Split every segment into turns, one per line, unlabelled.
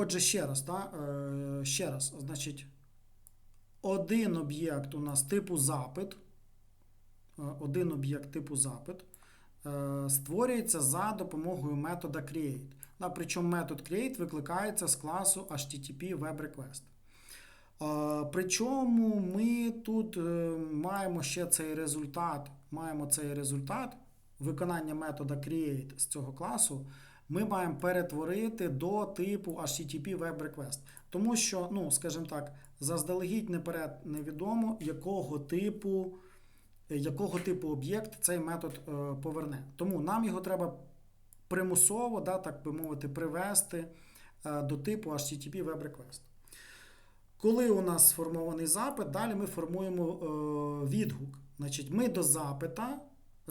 Отже, ще раз, та, е, ще раз, значить, один об'єкт у нас типу запит. е, Один об'єкт типу запит е, створюється за допомогою метода create. Да, причому метод create викликається з класу HTTP Web. Е, Причому ми тут е, маємо ще цей результат, маємо цей результат виконання метода create з цього класу. Ми маємо перетворити до типу HTTP Web Request. Тому що, ну, скажімо так, заздалегідь наперед невідомо, якого типу, якого типу об'єкт цей метод е, поверне. Тому нам його треба примусово, да, так би мовити, привести е, до типу HTTP Web Request. Коли у нас сформований запит, далі ми формуємо е, відгук. Значить, ми до запита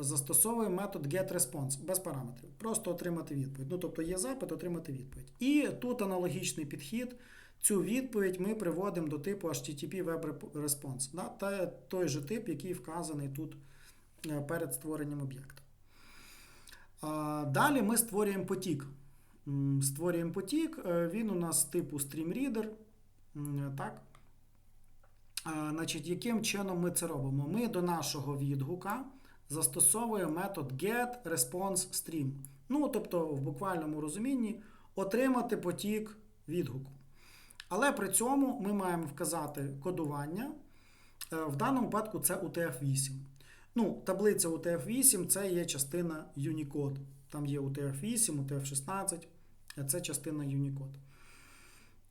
застосовуємо метод getResponse без параметрів. Просто отримати відповідь. Ну, тобто є запит, отримати відповідь. І тут аналогічний підхід. Цю відповідь ми приводимо до типу HTTP Web Response. Да? Та, той же тип, який вказаний тут е, перед створенням об'єкта. Далі ми створюємо потік. Створюємо потік, е, він у нас типу StreamReader. Так? Значить, яким чином ми це робимо? Ми до нашого відгука застосовуємо метод getResponseStream. Ну, тобто, в буквальному розумінні отримати потік відгуку. Але при цьому ми маємо вказати кодування. Е, В даному випадку це UTF-8. Ну, таблиця UTF-8 це є частина Unicode. Там є UTF-8, UTF-16, це частина Unicode.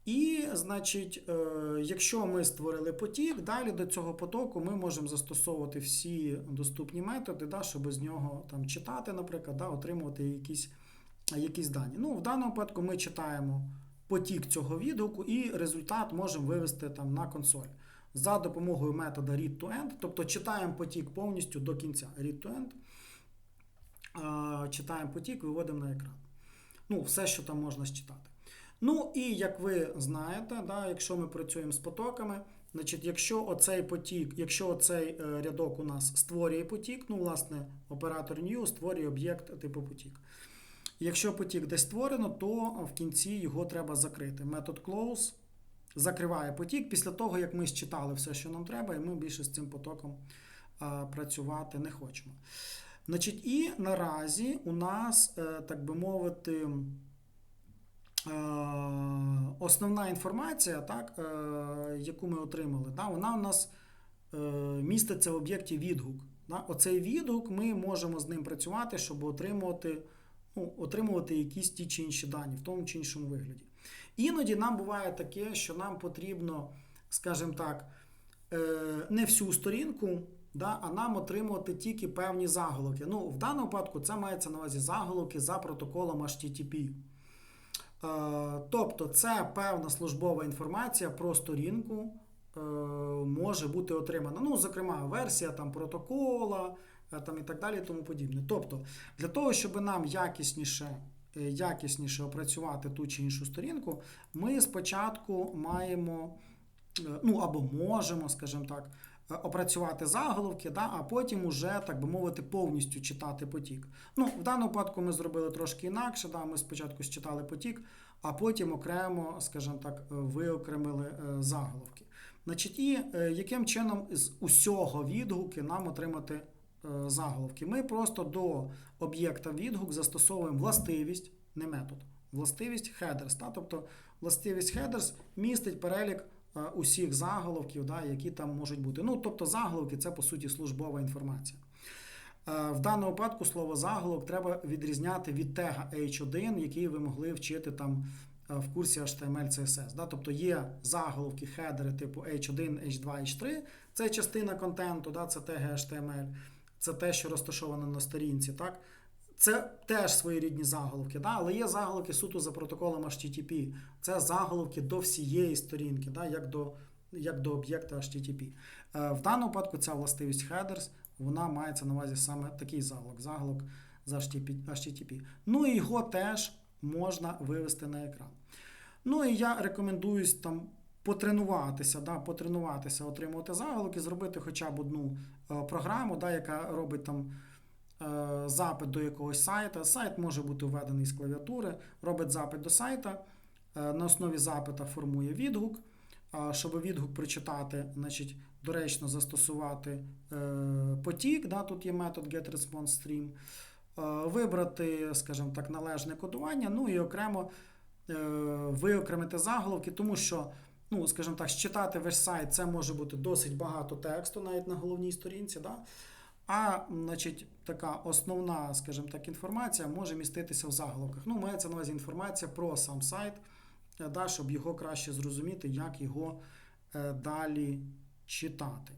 І, значить, е, якщо ми створили потік, далі до цього потоку ми можемо застосовувати всі доступні методи, да, щоб з нього там, читати, наприклад, да, отримувати якісь, якісь дані. Ну, В даному випадку ми читаємо потік цього відгуку, і результат можемо вивести там, на консоль за допомогою метода read-to-end, тобто читаємо потік повністю до кінця. Read-to-end, е, читаємо потік, виводимо на екран. Ну, все, що там можна считати. Ну і як ви знаєте, да, якщо ми працюємо з потоками, значить, якщо оцей потік, якщо оцей е, рядок у нас створює потік, ну, власне, оператор new створює об'єкт типу потік. Якщо потік десь створено, то в кінці його треба закрити. Метод close закриває потік після того, як ми считали все, що нам треба, і ми більше з цим потоком а, працювати не хочемо. Значить, і наразі у нас, е, так би мовити, е, основна інформація, так, е, яку ми отримали, да, вона у нас е, міститься в об'єкті відгук. Да. Оцей відгук ми можемо з ним працювати, щоб отримувати, ну, отримувати якісь ті чи інші дані в тому чи іншому вигляді. Іноді нам буває таке, що нам потрібно, скажімо так, е, не всю сторінку, да, а нам отримувати тільки певні заголовки. Ну, в даному випадку це мається на увазі заголовки за протоколом HTTP. Е, Тобто, це певна службова інформація про сторінку е, може бути отримана. Ну, зокрема, версія там, протокола е, там, і так далі, тому подібне. Тобто, для того, щоб нам якісніше якісніше опрацювати ту чи іншу сторінку, ми спочатку маємо, ну або можемо, скажімо так, опрацювати заголовки, да, а потім уже, так би мовити, повністю читати потік. Ну, в даному випадку ми зробили трошки інакше. Да, Ми спочатку считали потік, а потім окремо, скажімо так, е, виокремили е, заголовки. Значить, і е, яким чином з усього відгуки нам отримати заголовки? Ми просто до об'єкта відгук застосовуємо властивість, не метод, властивість headers. Та? Тобто властивість headers містить перелік усіх заголовків, да, які там можуть бути. Ну, тобто заголовки це по суті службова інформація. Е, В даному випадку слово заголовок треба відрізняти від тега H1, який ви могли вчити там е, в курсі HTML CSS. Да? Тобто є заголовки, хедери типу H1, H2, H3. Це частина контенту, да? це теги HTML, це те, що розташовано на сторінці. Так? Це теж своєрідні заголовки, да? але є заголовки суто за протоколом HTTP. Це заголовки до всієї сторінки, да? як до як до об'єкта HTTP. Е, В даному випадку ця властивість headers, вона мається на увазі саме такий заголовок, заголовок з HTTP. Ну і його теж можна вивести на екран. Ну і я рекомендую там потренуватися, да, потренуватися, отримувати заголовки, зробити хоча б одну е, програму, да, яка робить там запит до якогось сайта. Сайт може бути введений з клавіатури, робить запит до сайта. е, на основі запита формує відгук. Щоб відгук прочитати, значить, доречно застосувати е, потік. Да, тут є метод getResponseStream. Е, Вибрати, скажімо так, належне кодування, ну і окремо е, виокремити заголовки, тому що, ну, скажімо так, считати весь сайт це може бути досить багато тексту, навіть на головній сторінці. Да? А значить, така основна, скажімо так, інформація може міститися в заголовках. Ну, мається на увазі інформація про сам сайт, е, да, щоб його краще зрозуміти, як його е, далі читати.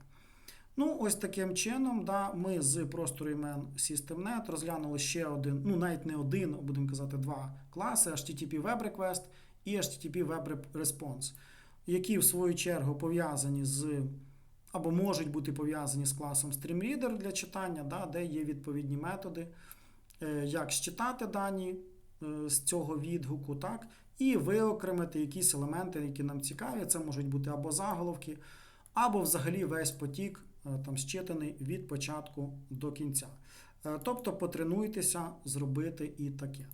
Ну, ось таким чином, да, ми з простору імен SystemNet розглянули ще один, ну навіть не один, будемо казати, два класи: HTTP Web Request і HTTP Web Response, які в свою чергу пов'язані з або можуть бути пов'язані з класом StreamReader для читання, да, де є відповідні методи, е, як считати дані е, з цього відгуку, так, і виокремити якісь елементи, які нам цікаві. Це можуть бути або заголовки, або взагалі весь потік е, там щитаний від початку до кінця. Тобто потренуйтеся зробити і таке.